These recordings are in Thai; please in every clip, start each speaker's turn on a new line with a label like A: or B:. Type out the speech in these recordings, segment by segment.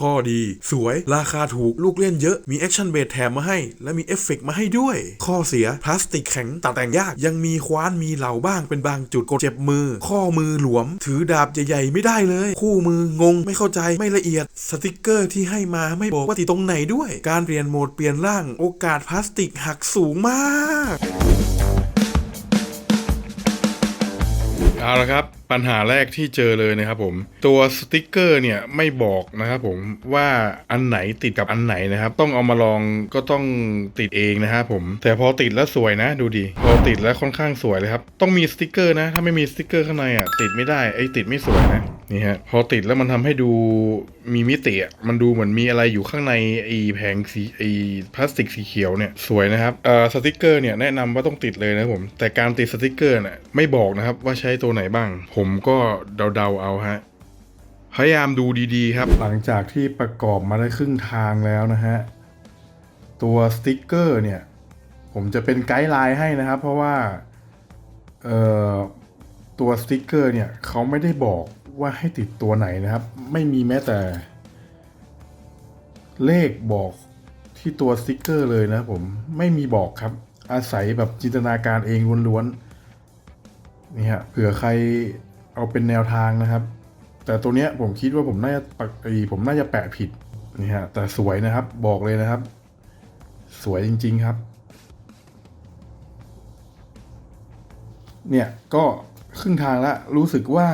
A: ข้อดี สวยราคาถูกลูกเล่นเยอะมีแอคชั่นเบสแถมมาให้ และมีเอฟเฟกต์มาให้ด้วย ข้อเสียพลาสติกแข็งตัดแต่งยาก ยังมีคว้านมีเหลาบ้างเป็นบางจุดกดเจ็บมือ ข้อมือหลวม ถือดาบใหญ่ๆ ไม่ได้เลย คู่มืองงไม่เข้าใจไม่ละเอียด สติกเกอร์ที่ให้มาไม่บอกว่าติดตรงไหนด้วย การเปลี่ยนโหมดเปลี่ยนร่างโอกาสพลาสติกหักสูงมาก
B: เอาละครับปัญหาแรกที่เจอเลยนะครับผม ตัวสติกเกอร์เนี่ยไม่บอกนะครับผมว่าอันไหนติดกับอันไหนนะครับ ต้องเอามาลองก็ต้องติดเองนะครับผม แต่พอติดแล้วสวยนะ ดูดิพอติดแล้วค่อนข้างสวยเลยครับ ต้องมีสติกเกอร์นะ ถ้าไม่มีสติกเกอร์ข้างในอะติดไม่ได้ไอ้ติดไม่สวยนะนี่ฮะพอติดแล้วมันทำให้ดูมีมิติอะมันดูเหมือนมีอะไรอยู่ข้างในไอ้แผงสีไอ้พลาสติกสีเขียวเนี่ยสวยนะครับเอ่อสติกเกอร์เนี่ยแนะนำว่าต้องติดเลยนะครับผมแต่การติดสติกเกอร์เนี่ยไม่บอกนะครับว่าใช้ตัวไหนบ้างผมก็เดาๆเอาฮะ พยายามดูดีๆครับ หลังจากที่ประกอบมาได้ครึ่งทางแล้วนะฮะ ตัวสติกเกอร์เนี่ย ผมจะเป็นไกด์ไลน์ให้นะครับ เพราะว่าตัวสติกเกอร์เนี่ยเขาไม่ได้บอกว่าให้ติดตัวไหนนะครับ ไม่มีแม้แต่ เลขบอกที่ตัวสติกเกอร์เลยนะผมไม่มีบอกครับ อาศัยแบบจินตนาการเองล้วนๆ นี่ฮะเผื่อใครเอาเป็นแนวทางนะครับ แต่ตัวเนี้ยผมคิดว่าผมน่าจะปักไอผมน่าจะแปะผิดนี่ฮะแต่สวยนะครับบอกเลยนะครับ สวยจริง ๆครับ เนี่ยก็ครึ่งทางละรู้สึกว่า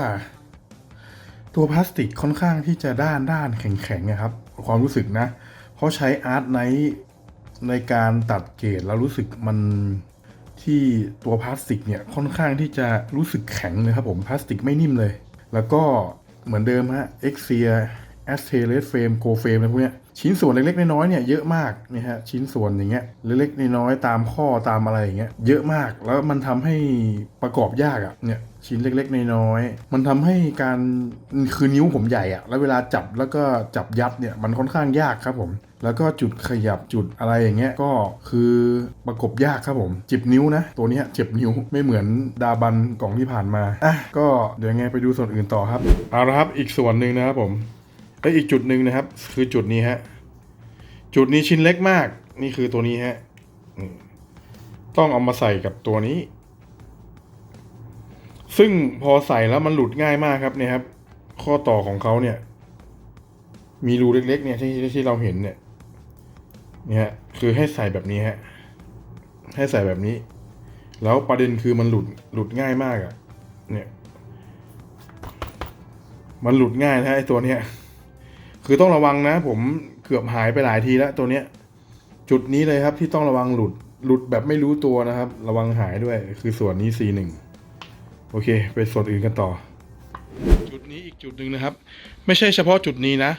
B: ตัวพลาสติกค่อนข้างที่จะด้านด้านแข็งๆนะครับ ความรู้สึกนะ เพราะใช้อาร์ตไนในการตัดเกรดแล้วรู้สึกมัน ที่ตัวพลาสติกเนี่ยค่อนข้างที่จะรู้สึกแข็งเลยครับผมพลาสติกไม่นิ่มเลย แล้วก็เหมือนเดิมฮะเอ็กเซียแอสเทเลสเฟรมโกเฟรมอะไรพวกเนี้ยชิ้นส่วนเล็กๆน้อยๆเนี่ยเยอะมากนี่ฮะชิ้นส่วนอย่างเงี้ยเล็กๆน้อยๆตามข้อตามอะไรอย่างเงี้ยเยอะมากแล้วมันทำให้ประกอบยากอะ่ะเนี่ยชิ้นเล็กๆน้อยๆมันทำให้การคือนิ้วผมใหญ่อะ่ะแล้วเวลาจับแล้วก็จับยัดเนี่ยมันค่อนข้างยากครับผม แล้วก็จุดขยับจุดอะไรอย่างเงี้ยก็คือประกบยากครับผมจ็บนิ้วนะ ตัวนี้เจ็บนิ้วไม่เหมือนดาบันกล่องที่ผ่านมาอะก็เดี๋ยวไงไปดูส่วนอื่นต่อครับเอาละครับอีกส่วนหนึ่งนะครับผมและอีกจุดหนึ่งนะครับ คือจุดนี้ฮะจุดนี้ชิ้นเล็กมาก นี่คือตัวนี้ฮะต้องเอามาใส่กับตัวนี้ ซึ่งพอใส่แล้วมันหลุดง่ายมากครับเนี่ยครับ ข้อต่อของเขาเนี่ย มีรูเล็กๆเนี่ยที่ที่เราเห็นเนี่ย เนี่ยคือให้ใส่แบบนี้ฮะ ให้ใส่แบบนี้ แล้วประเด็นคือมันหลุดหลุดง่ายมากอะ่ะ เนี่ย มันหลุดง่ายนะไอ้ตัวเนี้ย คือต้องระวังนะ ผมเกือบหายไปหลายทีแล้วตัวเนี้ย จุดนี้เลยครับที่ต้องระวังหลุด หลุดแบบไม่รู้ตัวนะครับ ระวังหายด้วย คือส่วนนี้ C1 โอเค ไปส่วนอื่นกันต่อ จุดนี้อีกจุดหนึ่งนะครับ ไม่ใช่เฉพาะจุดนี้นะ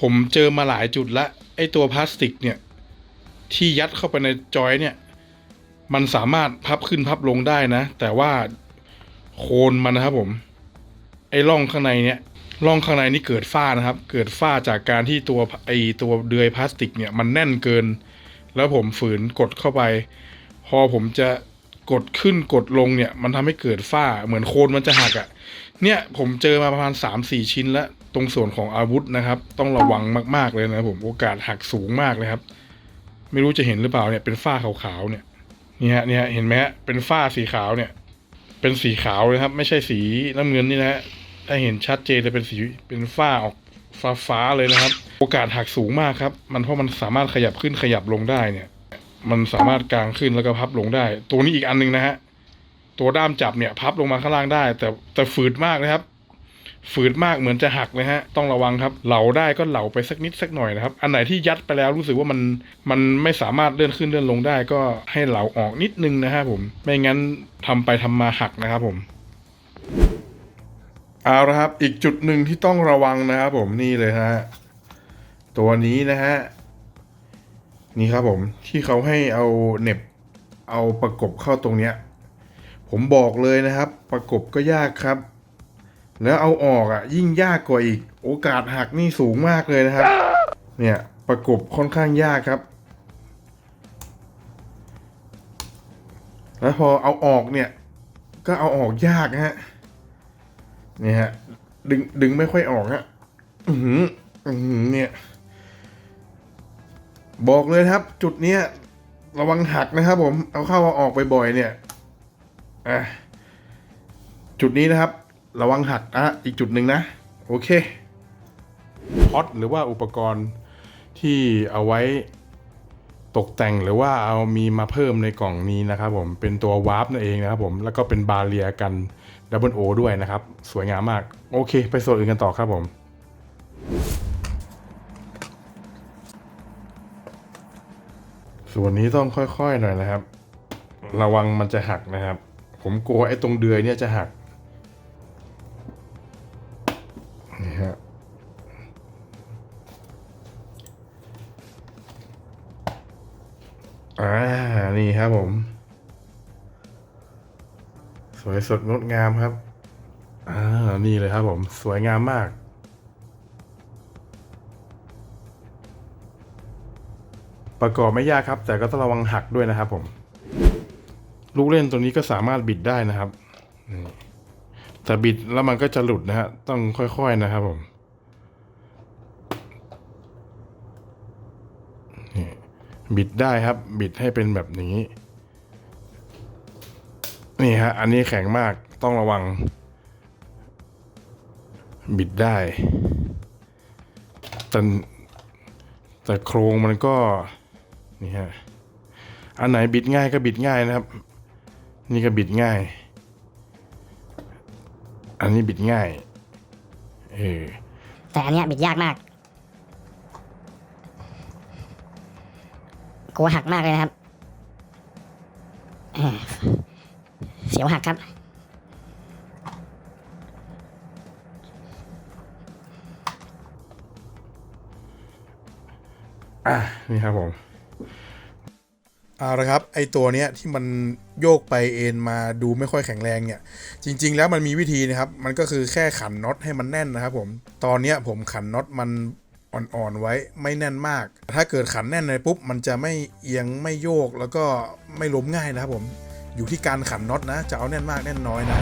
B: ผมเจอมาหลายจุดละไอตัวพลาสติกเนี่ย ที่ยัดเข้าไปในจอยเนี่ย มันสามารถพับขึ้นพับลงได้นะ แต่ว่าโคนมันนะครับผม ไอ้ร่องข้างในเนี่ยร่องข้างในนี่เกิดฝ้านะครับ เกิดฝ้าจากการที่ตัวไอ้ตัวเดือยพลาสติกเนี่ยมันแน่นเกิน แล้วผมฝืนกดเข้าไป พอผมจะกดขึ้นกดลงเนี่ย มันทำให้เกิดฝ้าเหมือนโคนมันจะหักอะ่ะ เนี่ยผมเจอมาประมาณ3-4ชิ้นแล้ว ตรงส่วนของอาวุธนะครับ ต้องระวังมาก ๆเลยนะผมโอกาสหักสูงมากเลยครับ ไม่รู้จะเห็นหรือเปล่าเนี่ยเป็นฝ้าขาวๆเนี่ยนี่ฮะเนี่ยเห็นไหมฮะเป็นฝ้าสีขาวเนี่ย เป็นสีขาวเลยครับ ไม่ใช่สีน้ำเงินนี่นะฮะถ้าเห็นชัดเจนเลยเป็นสีเป็นฝ้าออกฟ้าฟ้าๆเลยนะครับ โอกาสหักสูงมากครับ มันเพราะมันสามารถขยับขึ้นขยับลงได้เนี่ย มันสามารถกางขึ้นแล้วก็พับลงได้ ตัวนี้อีกอันหนึงนะฮะตัวด้ามจับเนี่ย พับลงมาข้างล่างได้ แต่แต่ฝืดมากนะครับ ฝืดมากเหมือนจะหักเลยฮะ ต้องระวังครับ เหลาได้ก็เหลาไปสักนิดสักหน่อยนะครับ อันไหนที่ยัดไปแล้วรู้สึกว่ามันมันไม่สามารถเลื่อนขึ้นเลื่อนลงได้ก็ให้เหลาออกนิดนึงนะครับผม ไม่งั้นทำไปทำมาหักนะครับผมเอาละครับ อีกจุดหนึ่งที่ต้องระวังนะครับผมนี่เลยฮะ ตัวนี้นะฮะ นี่ครับผมที่เขาให้เอาเน็บเอาประกบเข้าตรงเนี้ย ผมบอกเลยนะครับ ประกบก็ยากครับ แล้วเอาออกอะ ยิ่งยากกว่าอีก โอกาสหักนี่สูงมากเลยนะครับ เนี่ยประกบค่อนข้างยากครับ แล้วพอเอาออกเนี่ย ก็เอาออกยากฮะเนี่ยฮะดึงดึงไม่ค่อยออกฮะอือหืออื้อหือเนี่ย บอกเลยครับ จุดเนี้ยระวังหักนะครับผมเอาเข้าเอาออกบ่อยๆเนี่ยอะจุดนี้นะครับ ระวังหักอะอีกจุดหนึ่งนะ โอเคพอตหรือว่าอุปกรณ์ที่เอาไว้ตกแต่งหรือว่าเอามีมาเพิ่มในกล่องนี้นะครับผมเป็นตัววาร์ปนั่นเองนะครับผมแล้วก็เป็นบาเรียกันดับเบิลโอด้วยนะครับ สวยงามมาก โอเค ไปส่วนอื่นกันต่อครับผมส่วนนี้ต้องค่อยๆหน่อยนะครับ ระวังมันจะหักนะครับ ผมกลัวไอ้ตรงเดือยเนี่ยจะหัก วยสดงดงามครับ อ่า นี่เลยครับผม สวยงามมาก ประกอบไม่ยากครับ แต่ก็ต้องระวังหักด้วยนะครับผม ลูกเล่นตัวนี้ก็สามารถบิดได้นะครับ แต่บิดแล้วมันก็จะหลุดนะฮะ ต้องค่อยๆนะครับผมบิดได้ครับ บิดให้เป็นแบบนี้ นี่ฮะ อันนี้แข็งมากต้องระวัง บิดได้ แต่แต่โครงมันก็ นี่ฮะ อันไหนบิดง่ายก็บิดง่ายนะครับ นี่ก็บิดง่าย อันนี้บิดง่าย เออ
C: แต่อันเนี้ยบิดยากมากกลัวหักมากเลยนะครับ สียวหักครับ
B: อะนี่ครับผม
A: เอาละครับไอตัวเนี้ยที่มันโยกไปเอ็นมาดูไม่ค่อยแข็งแรงเนี่ย จริง ๆ แล้วมันมีวิธีนะครับ มันก็คือแค่ขันน็อตให้มันแน่นนะครับผมตอนเนี้ยผมขันน็อตมันอ่อนๆไว้ไม่แน่นมาก ถ้าเกิดขันแน่นเลยปุ๊บ มันจะไม่เอียงไม่โยกแล้วก็ไม่ล้มง่ายนะครับผม อยู่ที่การขันน็อตนะ จะเอาแน่นมากแน่นน้อยนะ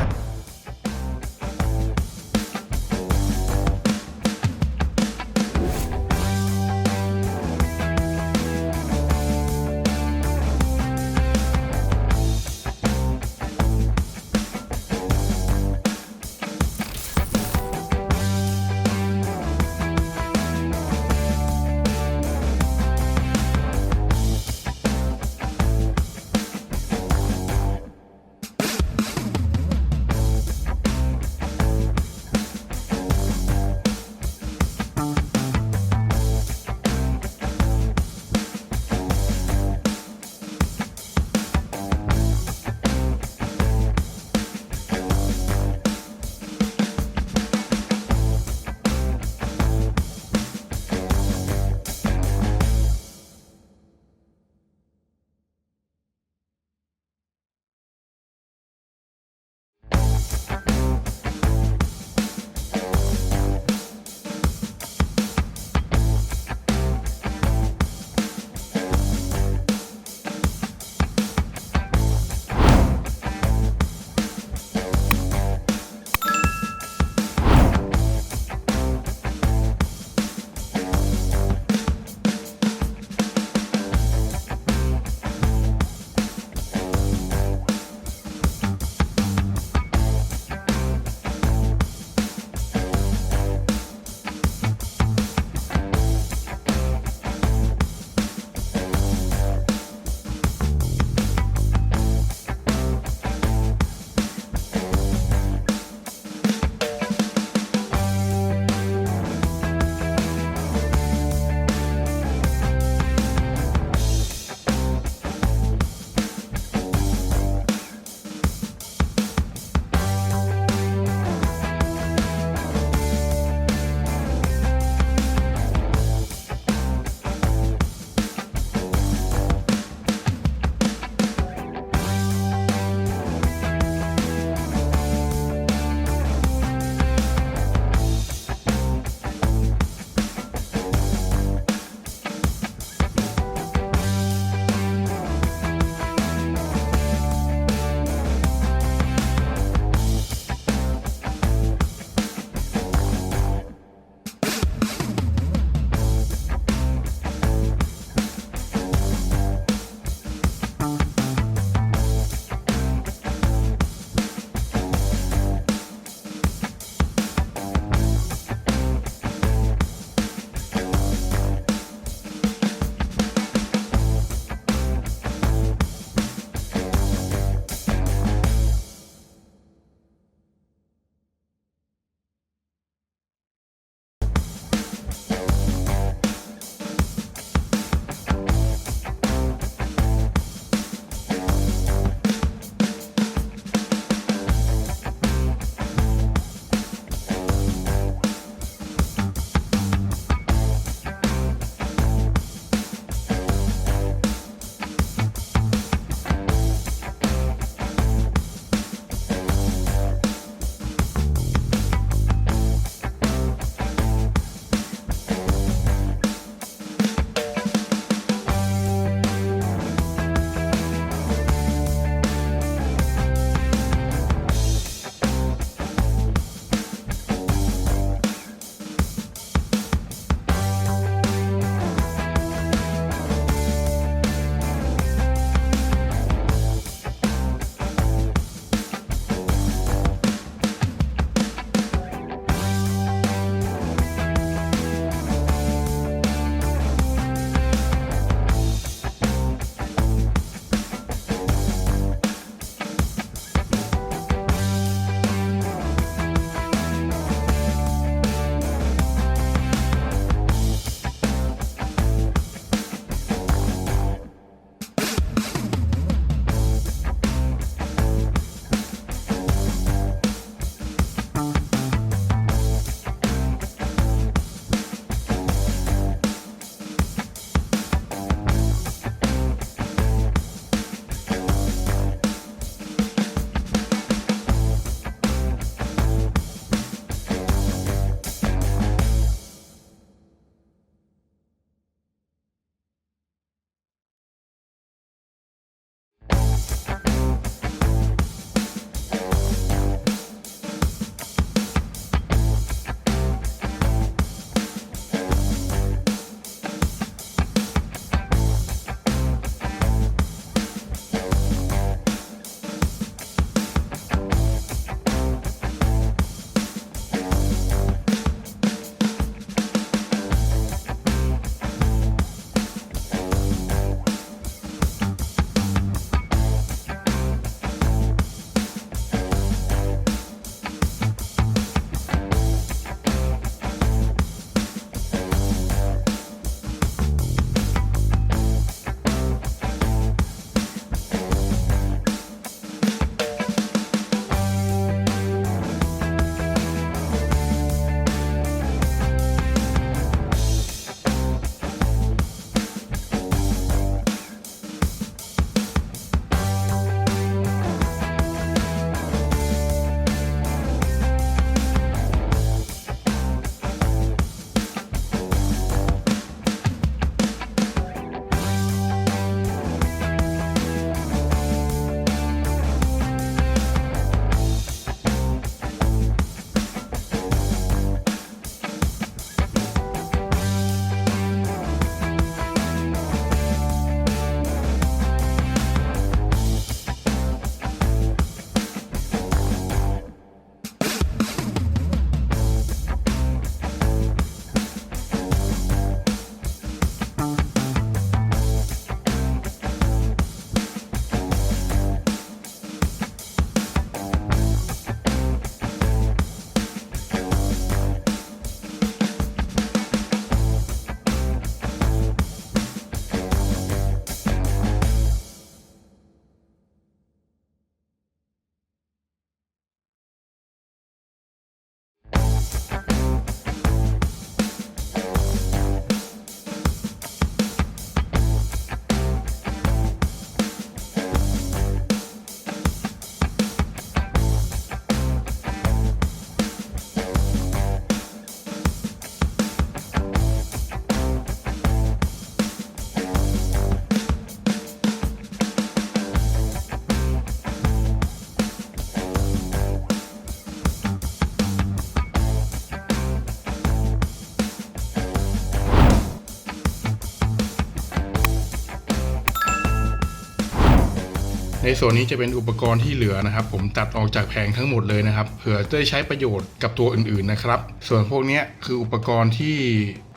B: ในส่วนนี้จะเป็นอุปกรณ์ที่เหลือนะครับ ผมตัดออกจากแผงทั้งหมดเลยนะครับเผื่อจะใช้ประโยชน์กับตัวอื่นๆนะครับ ส่วนพวกนี้คืออุปกรณ์ที่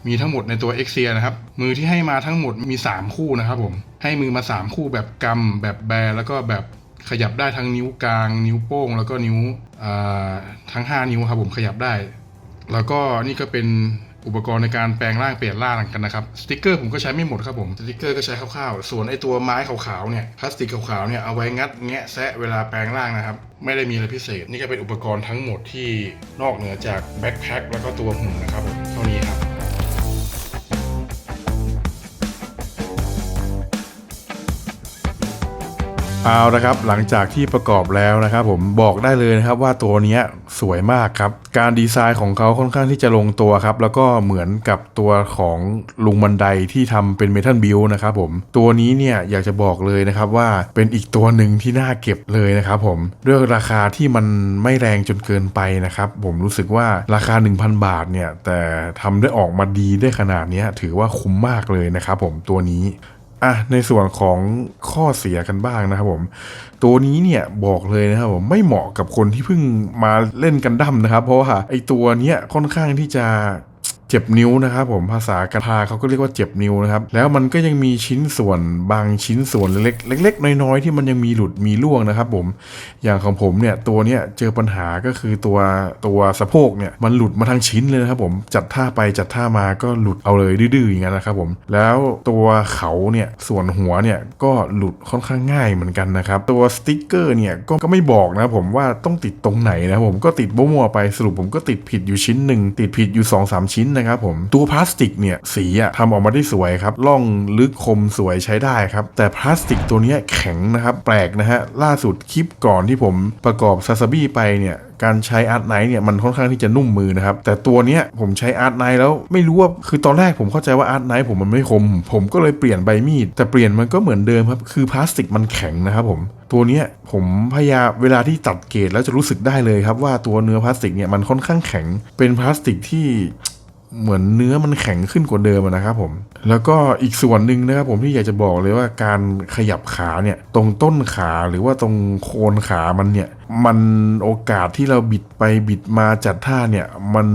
B: มีทั้งหมดในตัว x อ i นะครับ มือที่ให้มาทั้งหมดมี 3 คู่นะครับผมให้มือมา 3 คู่แบบกำแบบแบแล้วก็แบบขยับได้ทั้งนิ้วกลาง นิ้วโป้ง แล้วก็นิ้วทั้ง 5 นิ้วครับผมขยับได้ แล้วก็นี่ก็เป็น อุปกรณ์ในการแปลงร่างเปลี่ยนร่างกันนะครับสติกเกอร์ผมก็ใช้ไม่หมดครับผมสติกเกอร์ก็ใช้คร่าวๆ ส่วนไอตัวไม้ขาวๆเนี่ยพลาสติกขาวๆเนี่ยเอาไว้งัดแงะแซะเวลาแปลงร่างนะครับไม่ได้มีอะไรพิเศษ นี่ก็เป็นอุปกรณ์ทั้งหมดที่นอกเหนือจากแบ็คแพ็คแล้วก็ตัวหุ่นนะครับผมเท่านี้ครับ เอาละครับหลังจากที่ประกอบแล้วนะครับผมบอกได้เลยนะครับว่าตัวนี้สวยมากครับ การดีไซน์ของเขาค่อนข้างที่จะลงตัวครับ แล้วก็เหมือนกับตัวของลุงบันไดที่ทำเป็นเมทัลบิลนะครับผมตัวนี้เนี่ยอยากจะบอกเลยนะครับว่าเป็นอีกตัวหนึ่งที่น่าเก็บเลยนะครับผมด้วยราคาที่มันไม่แรงจนเกินไปนะครับผมรู้สึกว่าราคา 1,000 บาทเนี่ยแต่ทำได้ออกมาดีได้ขนาดนี้ถือว่าคุ้มมากเลยนะครับผมตัวนี้ อะในส่วนของข้อเสียกันบ้างนะครับผม ตัวนี้เนี่ยบอกเลยนะครับผมไม่เหมาะกับคนที่เพิ่งมาเล่นกันดั้มนะครับ เพราะว่าไอตัวเนี้ยค่อนข้างที่จะ เจ็บนิ้วนะครับผมภาษากระทาเขาก็เรียกว่าเจ็บนิ้วนะครับแล้วมันก็ยังมีชิ้นส่วนบางชิ้นส่วนเล็กๆเล็กๆน้อยๆ ที่มันยังมีหลุดมีร่วงนะครับผมอย่างของผมเนี่ยตัวเนี้ยเจอปัญหาก็คือตัวตัวสะโพกเนี่ยมันหลุดมาทั้งชิ้นเลยนะครับผมจัดท่าไปจัดท่ามาก็หลุดเอาเลยดื้อๆอย่างนั้นนะครับผมแล้วตัวเขาเนี่ยส่วนหัวเนี่ยก็หลุดค่อนข้างง่ายเหมือนกันนะครับตัวสติ๊กเกอร์เนี่ยก็ก็ไม่บอกนะผมว่าต้องติดตรงไหนนะผมก็ติดมั่วๆไปสรุปผมก็ติดผิดอยู่ชิ้นหนึ่งติดผิดอยู่2อสชิ้นนะครับผมตัวพลาสติกเนี่ยสีอะทำออกมาได้สวยครับล่องลึกคมสวยใช้ได้ครับ แต่พลาสติกตัวนี้แข็งนะครับ แปลกนะฮะล่าสุดคลิปก่อนที่ผมประกอบซาซาบี้ไปเนี่ยการใช้อาร์ตไนท์เนี่ยมันค่อนข้างที่จะนุ่มมือนะครับ แต่ตัวเนี้ยผมใช้อาร์ตไนท์แล้วไม่รู้ว่าคือตอนแรกผมเข้าใจว่าอาร์ตไนท์ผมมันไม่คม ผมก็เลยเปลี่ยนใบมีด แต่เปลี่ยนมันก็เหมือนเดิมครับ คือพลาสติกมันแข็งนะครับผมตัวเนี้ยผมพยายามเวลาที่ตัดเกรดแล้วจะรู้สึกได้เลยครับว่าตัวเนื้อพลาสติกเนี่ยมันค่อนข้างแข็งเป็นพลาสติกที่ เหมือนเนื้อมันแข็งขึ้นกว่าเดิมนะครับผม แล้วก็อีกส่วนหนึ่งนะครับผมที่อยากจะบอกเลยว่าการขยับขาเนี่ยตรงต้นขาหรือว่าตรงโคนขามันเนี่ยมันโอกาสที่เราบิดไปบิดมาจัดท่าเนี่ยมัน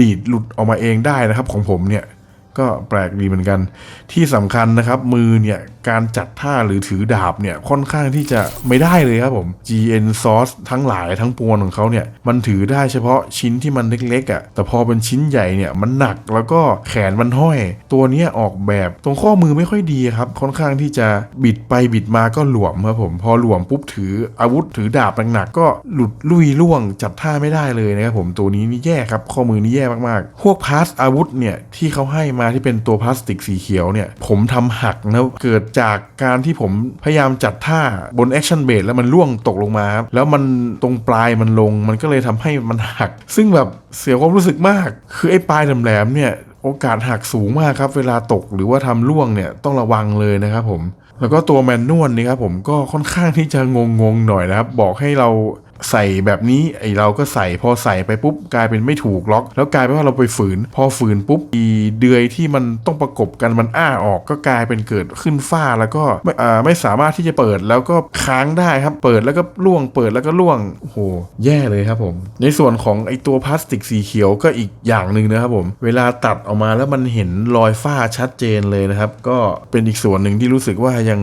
B: ดีดหลุดออกมาเองได้นะครับของผมเนี่ยก็แปลกดีเหมือนกัน ที่สำคัญนะครับมือเนี่ย การจัดท่าหรือถือดาบเนี่ยค่อนข้างที่จะไม่ได้เลยครับผม GN Source ทั้งหลายทั้งปวงของเขาเนี่ยมันถือได้เฉพาะชิ้นที่มันเล็กๆอะ่ะแต่พอเป็นชิ้นใหญ่เนี่ยมันหนักแล้วก็แขนมันห้อย ตัวเนี้ยออกแบบตรงข้อมือไม่ค่อยดีครับค่อนข้างที่จะบิดไปบิดมาก็หลวมครับผมพอหลวมปุ๊บถืออาวุธถือดาบหนักๆก็หลุดลุยล่วงจับท่าไม่ได้เลยนะครับผมตัวนี้นี่แย่ครับข้อมือนี่แย่มากๆ พวกพาสอาวุธเนี่ยที่เขาให้มาที่เป็นตัวพลาสติกสีเขียวเนี่ยผมทำหักนะเกิดจากการที่ผมพยายามจัดท่าบนแอคชั่นเบดแล้วมันล่วงตกลงมาครับแล้วมันตรงปลายมันลง มันก็เลยทำให้มันหัก ซึ่งแบบเสียความรู้สึกมาก คือไอ้ปลายแหลมๆเนี่ยโอกาสหักสูงมากครับ เวลาตกหรือว่าทำล่วงเนี่ยต้องระวังเลยนะครับผม แล้วก็ตัวแมนนวลนี่ครับผมก็ค่อนข้างที่จะงงๆหน่อยนะครับ บอกให้เรา ใส่แบบนี้ไอเราก็ใส่พอใส่ไปปุ๊บกลายเป็นไม่ถูกล็อก แล้วกลายเป็นว่าเราไปฝืน พอฝืนปุ๊บอีเดือยที่มันต้องประกบกันมันอ้าออกก็กลายเป็นเกิดขึ้นฝ้าแล้วก็ไม่อ่าไม่สามารถที่จะเปิดแล้วก็ค้างได้ครับ เปิดแล้วก็ล่วงเปิดแล้วก็ล่วงโหแย่เลยครับผม ในส่วนของไอตัวพลาสติกสีเขียวก็อีกอย่างหนึ่งนะครับผม เวลาตัดออกมาแล้วมันเห็นรอยฝ้าชัดเจนเลยนะครับ ก็เป็นอีกส่วนหนึ่งที่รู้สึกว่ายัง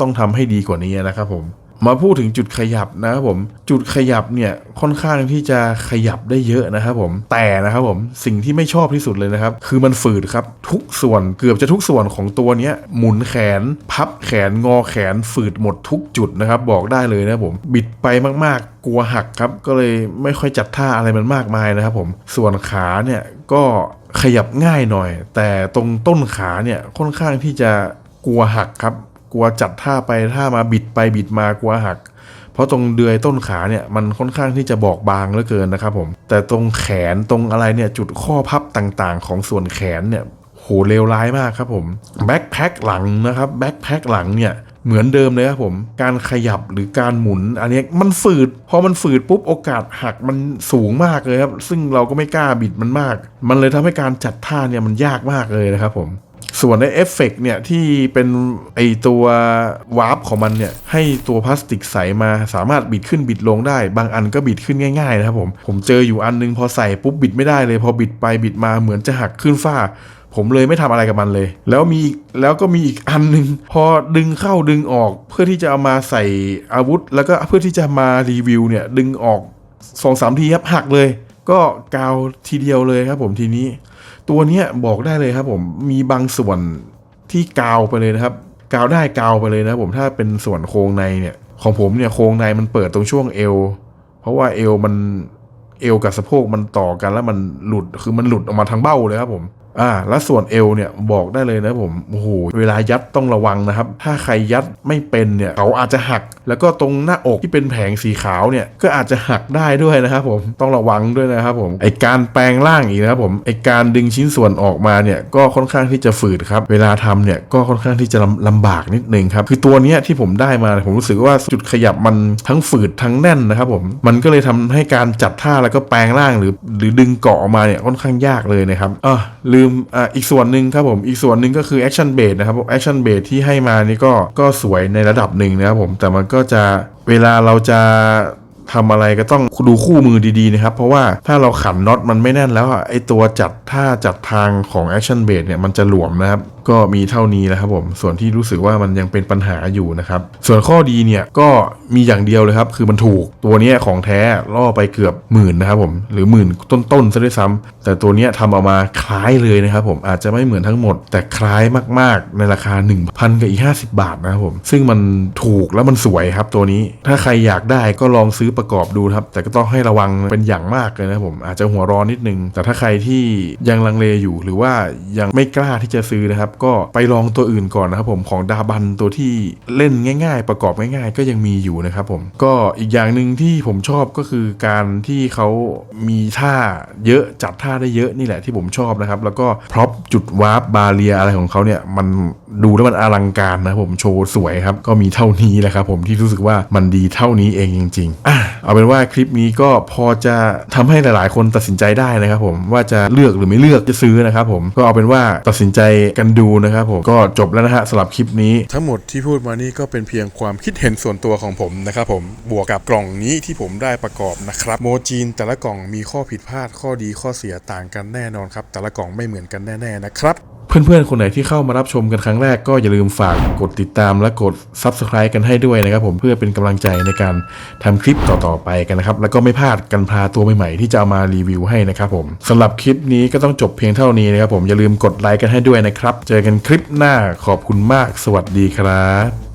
B: ต้องทำให้ดีกว่านี้นะครับผม มาพูดถึงจุดขยับนะครับผม จุดขยับเนี่ยค่อนข้างที่จะขยับได้เยอะนะครับผม แต่นะครับผมสิ่งที่ไม่ชอบที่สุดเลยนะครับ คือมันฝืดครับ ทุกส่วนเกือบจะทุกส่วนของตัวเนี้ยหมุนแขน พับแขนงอแขนฝืดหมดทุกจุดนะครับ บอกได้เลยนะครับผมบิดไปมากๆ กลัวหักครับ ก็เลยไม่ค่อยจัดท่าอะไรมันมากมายนะครับผมส่วนขาเนี่ยก็ขยับง่ายหน่อย แต่ตรงต้นขาเนี่ยค่อนข้างที่จะกลัวหักครับ กลัวจัดท่าไปท่ามาบิดไปบิดมากลัวหัก เพราะตรงเดือยต้นขาเนี่ยมันค่อนข้างที่จะบอกบางเหลือเกินนะครับผม แต่ตรงแขนตรงอะไรเนี่ยจุดข้อพับต่างๆ ของส่วนแขนเนี่ยโหเลวร้ายมากครับผมแบ็คแพ็คหลังนะครับแบ็คแพ็คหลังเนี่ยเหมือนเดิมเลยครับผม การขยับหรือการหมุน อันนี้มันฝืด พอมันฝืดปุ๊บโอกาสหักมันสูงมากเลยครับ ซึ่งเราก็ไม่กล้าบิดมันมาก มันเลยทำให้การจัดท่าเนี่ยมันยากมากเลยนะครับผม ส่วนในเอฟเฟกต์เนี่ยที่เป็นไอตัววาร์ปของมันเนี่ยให้ตัวพลาสติกใสมาสามารถบิดขึ้นบิดลงได้ บางอันก็บิดขึ้นง่ายๆนะครับผมผมเจออยู่อันนึงพอใส่ปุ๊บบิดไม่ได้เลยพอบิดไปบิดมาเหมือนจะหักขึ้นฟ้าผมเลยไม่ทำอะไรกับมันเลย แล้วมีแล้วก็มีอีกอันหนึ่งพอดึงเข้าดึงออกเพื่อที่จะเอามาใส่อาวุธ แล้วก็เพื่อที่จะมารีวิวเนี่ยดึงออกสองสามทีครับหักเลย ก็กาวทีเดียวเลยครับผมทีนี้ ตัวนี้บอกได้เลยครับผมมีบางส่วนที่กาวไปเลยนะครับ กาวได้กาวไปเลยนะครับผมถ้าเป็นส่วนโครงในเนี่ย ของผมเนี่ยโครงในมันเปิดตรงช่วงเอว เพราะว่าเอวมันเอวกับสะโพกมันต่อกันแล้วมันหลุดคือมันหลุดออกมาทางเบ้าเลยครับผม อ่าแล้วส่วนเอวเนี่ยบอกได้เลยนะผมโอ้โหเวลายัดต้องระวังนะครับ ถ้าใครยัดไม่เป็นเนี่ยเขาอาจจะหัก แล้วก็ตรงหน้าอกที่เป็นแผงสีขาวเนี่ยก็อาจจะหักได้ด้วยนะครับผมต้องระวังด้วยนะครับผมไอการแปลงร่างอีกนะครับผมไอการดึงชิ้นส่วนออกมาเนี่ยก็ค่อนข้างที่จะฝืดครับเวลาทำเนี่ยก็ค่อนข้างที่จะลำบากนิดนึงครับคือตัวเนี้ยที่ผมได้มาผมรู้สึกว่าจุดขยับมันทั้งฝืดทั้งแน่นนะครับผมมันก็เลยทำให้การจัดท่าแล้วก็แปลงร่างหรือ หรือดึงเกาะออกมาเนี่ยค่อนข้างยากเลยนะครับอะลืมอ่าอีกส่วนหนึ่งครับผมอีกส่วนหนึ่งก็คือแอคชั่นเบสนะครับแอคชั่นเบสที่ให้มานี่ก็ก็สวยในระดับหนึ่งนะครับผมแต่มันก็จะเวลาเราจะทำอะไรก็ต้องดูคู่มือดีๆนะครับ เพราะว่าถ้าเราขันน็อตมันไม่แน่นแล้วอะไอตัวจัดท่าจัดทางของแอคชั่นเบสเนี่ยมันจะหลวมนะครับ ก็มีเท่านี้แหละครับผมส่วนที่รู้สึกว่ามันยังเป็นปัญหาอยู่นะครับ ส่วนข้อดีเนี่ยก็มีอย่างเดียวเลยครับคือมันถูกตัวเนี้ยของแท้ล่อไปเกือบหมื่นนะครับผมหรือหมื่นต้นๆซะด้วยซ้ำแต่ตัวเนี้ยทำออกมาคล้ายเลยนะครับผมอาจจะไม่เหมือนทั้งหมด แต่คล้ายมากๆ ในราคา 1,000กับอีก50 บาทนะครับผมซึ่งมันถูกแล้วมันสวยครับตัวนี้ ถ้าใครอยากได้ก็ลองซื้อประกอบดูครับ แต่ก็ต้องให้ระวังเป็นอย่างมากเลยนะครับผมอาจจะหัวร้อนนิดนึง แต่ถ้าใครที่ยังลังเลอยู่หรือว่ายังไม่กล้าที่จะซื้อนะครับก็ไปลองตัวอื่นก่อนนะครับผมของดาบันตัวที่เล่นง่าย ๆ ประกอบง่ายๆ ก็ยังมีอยู่นะครับผมก็อีกอย่างหนึ่งที่ผมชอบก็คือการที่เขามีท่าเยอะจัดท่าได้เยอะนี่แหละที่ผมชอบนะครับแล้วก็พร็อพจุดวาร์ปบาเรียอะไรของเขาเนี่ยมันดูแล้วมันอลังการนะผมโชว์สวยครับก็มีเท่านี้แหละครับผมที่รู้สึกว่ามันดีเท่านี้เองจริงๆอะเอาเป็นว่าคลิปนี้ก็พอจะทำให้หลายๆ คนตัดสินใจได้นะครับผมว่าจะเลือกหรือไม่เลือกจะซื้อนะครับผมก็เอาเป็นว่าตัดสินใจกันดูนะครับผมก็จบแล้วนะฮะสำหรับคลิปนี้
A: ทั้งหมดที่พูดมานี่ก็เป็นเพียงความคิดเห็นส่วนตัวของผมนะครับผมบวกกับกล่องนี้ที่ผมได้ประกอบนะครับโมจีนแต่ละกล่องมีข้อผิดพลาดข้อดีข้อเสียต่างกันแน่นอนครับแต่ละกล่องไม่เหมือนกันแน่ๆนะครับ
B: เพื่อนๆ คนไหนที่เข้ามารับชมกันครั้งแรกก็อย่าลืมฝากกดติดตามและกด Subscribe กันให้ด้วยนะครับผมเพื่อเป็นกำลังใจในการทำคลิปต่อๆไปกันนะครับ แล้วก็ไม่พลาดกันพาตัวใหม่ๆที่จะเอามารีวิวให้นะครับผมสำหรับคลิปนี้ก็ต้องจบเพียงเท่านี้นะครับผมอย่าลืมกดไลค์กันให้ด้วยนะครับ เจอกันคลิปหน้าขอบคุณมาก สวัสดีครับ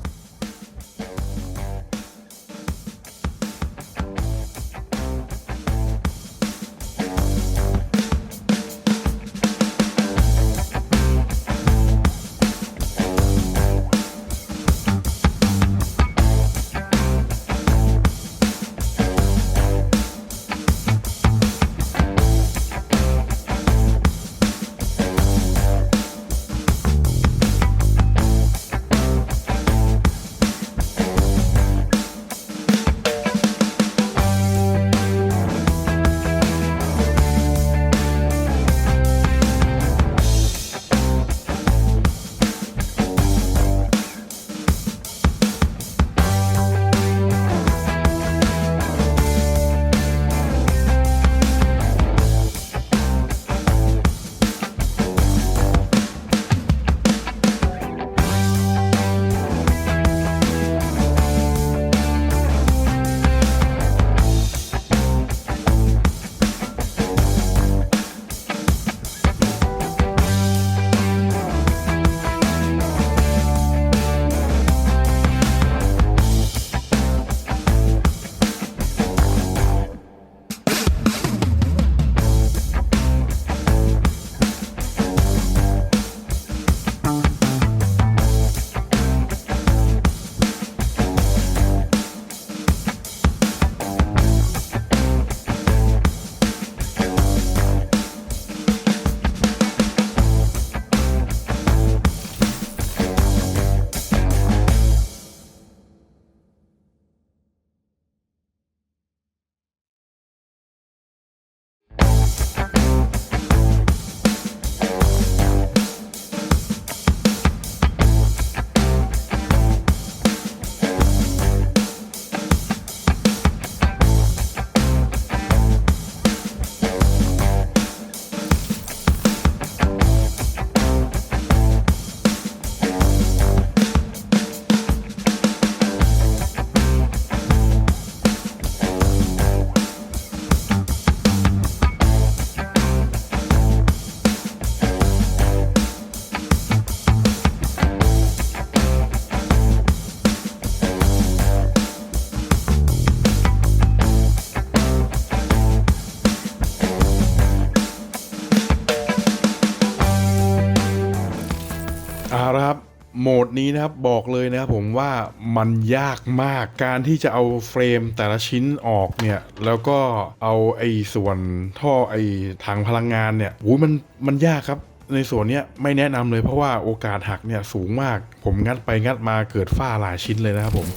B: นี้นะครับบอกเลยนะครับผมว่ามันยากมากการที่จะเอาเฟรมแต่ละชิ้นออกเนี่ยแล้วก็เอาไอ้ส่วนท่อไอ้ถังพลังงานเนี่ยโอ้ยมันมันยากครับในส่วนนี้ไม่แนะนำเลยเพราะว่าโอกาสหักเนี่ยสูงมาก ผมงัดไปงัดมาเกิดฝ้าหลายชิ้นเลยนะครับผม